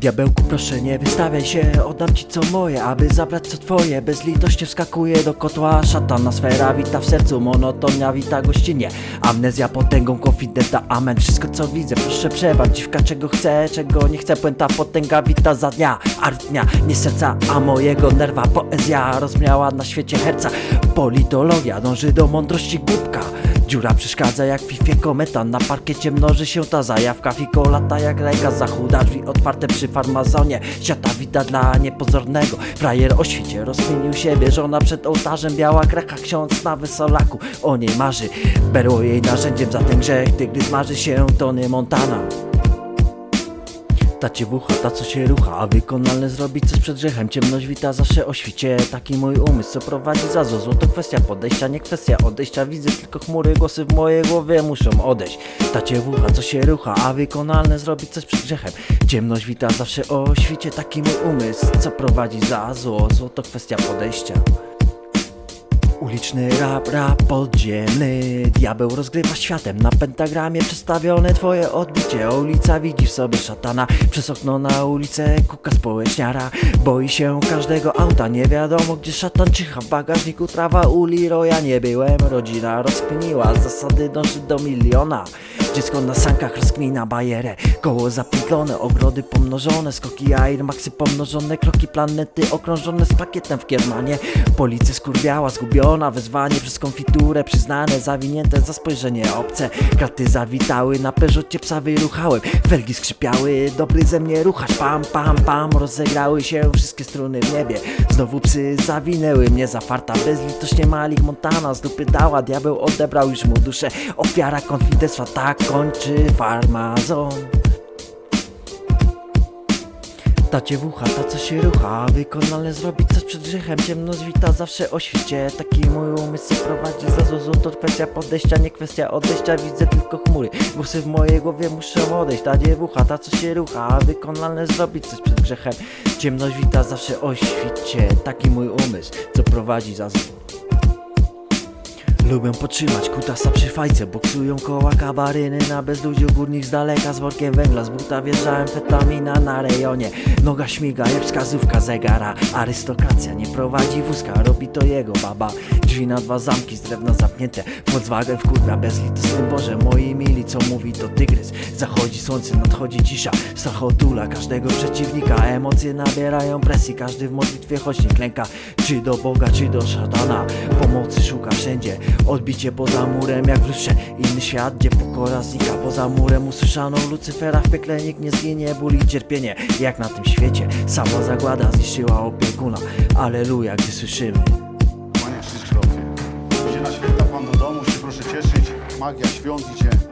Diabełku proszę nie wystawiaj się, oddam ci co moje, aby zabrać co twoje. Bez litości wskakuje do kotła. Szatana Sfera wita w sercu, monotonia wita gościnnie Amnezja potęgą, konfidenta, amen. Wszystko co widzę, proszę przebacz. Dziwka czego chcę, czego nie chcę. Puenta potęga wita za dnia. Art dnia, nie serca, a mojego nerwa. Poezja rozmiała na świecie herca. Politologia dąży do mądrości głupka Dziura przeszkadza jak fifie kometa Na parkiecie mnoży się ta zajawka. Fiko lata jak ręka zachuda Drzwi otwarte przy farmazonie. Świata wita dla niepozornego. Frajer o świcie rozkminił siebie Żona przed ołtarzem biała krecha Ksiądz na wysolaku. O niej marzy Berło jej narzędziem za ten grzech Tygrys marzy się Tony Montana ta ciewucha, ta co się rucha, a wykonalne zrobić coś przed grzechem. Ciemność wita zawsze o świcie, taki mój umysł co prowadzi za zło. To kwestia podejścia, nie kwestia odejścia. Widzę tylko chmury, głosy w mojej głowie muszą odejść. Ta ciewucha, co się rucha, a wykonalne zrobić coś przed grzechem. Ciemność wita zawsze o świcie, taki mój umysł co prowadzi za zło. Zło to kwestia podejścia Uliczny rap, rap podziemny. Diabeł rozgrywa światem Na pentagramie. Przedstawione twoje odbicie. Ulica widzi w sobie szatana. Przez okno na ulicę kuka społeczniara. Boi się każdego auta. Nie wiadomo gdzie szatan czyha W bagażniku trawa. U Leroya Nie byłem, rodzina rozkminiła Zasady dąży do miliona Dziecko na sankach rozkmina bajerę. Koło zapętlone, ogrody pomnożone Skoki Air Maxy pomnożone Kroki planety okrążone z pakietem w kiermanie Policja skurwiała, zgubiona Wezwanie przez konfiturę Przyznane, zawinięte za spojrzenie obce. Kraty zawitały, na Peugeocie psa wyruchałem Felgi skrzypiały, dobry ze mnie ruchacz Pam, pam, pam, rozegrały się wszystkie struny w niebie. Znowu psy zawinęły mnie za farta Bezlitośnie Malik Montana z dupy dała Diabeł odebrał już mu duszę. Ofiara konfidenstwa tak kończy farmazon. Ta ciewucha, ta co się rucha Wykonalne zrobić coś przed grzechem. Ciemność wita zawsze o świcie Taki mój umysł prowadzi. Za zło To kwestia podejścia, nie kwestia odejścia. Widzę tylko chmury Głosy w mojej głowie muszą odejść. Ta dziewucha, ta co się rucha Wykonalne zrobić coś przed grzechem. Ciemność wita zawsze o świcie Taki mój umysł, co prowadzi za zło Lubię potrzymać kutasa przy fajce Boksują koła kabaryny na bezludziu Górnik z daleka z workiem węgla Z buta wjeżdżałem fetamina na rejonie. Noga śmiga jak wskazówka zegara Arystokracja nie prowadzi wózka Robi to jego baba. Drzwi na dwa zamki z drewna zamknięte Volkswagen wkurwia bezlitosny Boże Moi mili co mówi to tygrys? Zachodzi słońce, nadchodzi cisza Strach otula każdego przeciwnika. Emocje nabierają presji Każdy w modlitwie choć nie klęka. Czy do Boga, czy do szatana Pomocy szuka wszędzie Odbicie poza murem jak w lustrze. Inny świat, gdzie pokora znika. Poza murem usłyszano Lucyfera W piekle nikt nie zginie, ból i cierpienie. Jak na tym świecie. Sama zagłada zniszczyła opiekuna. Aleluja, gdy słyszymy. Kłaniasz się szlofie. Idzie na święta Pan do domu, się proszę cieszyć. Magia świąt idzie.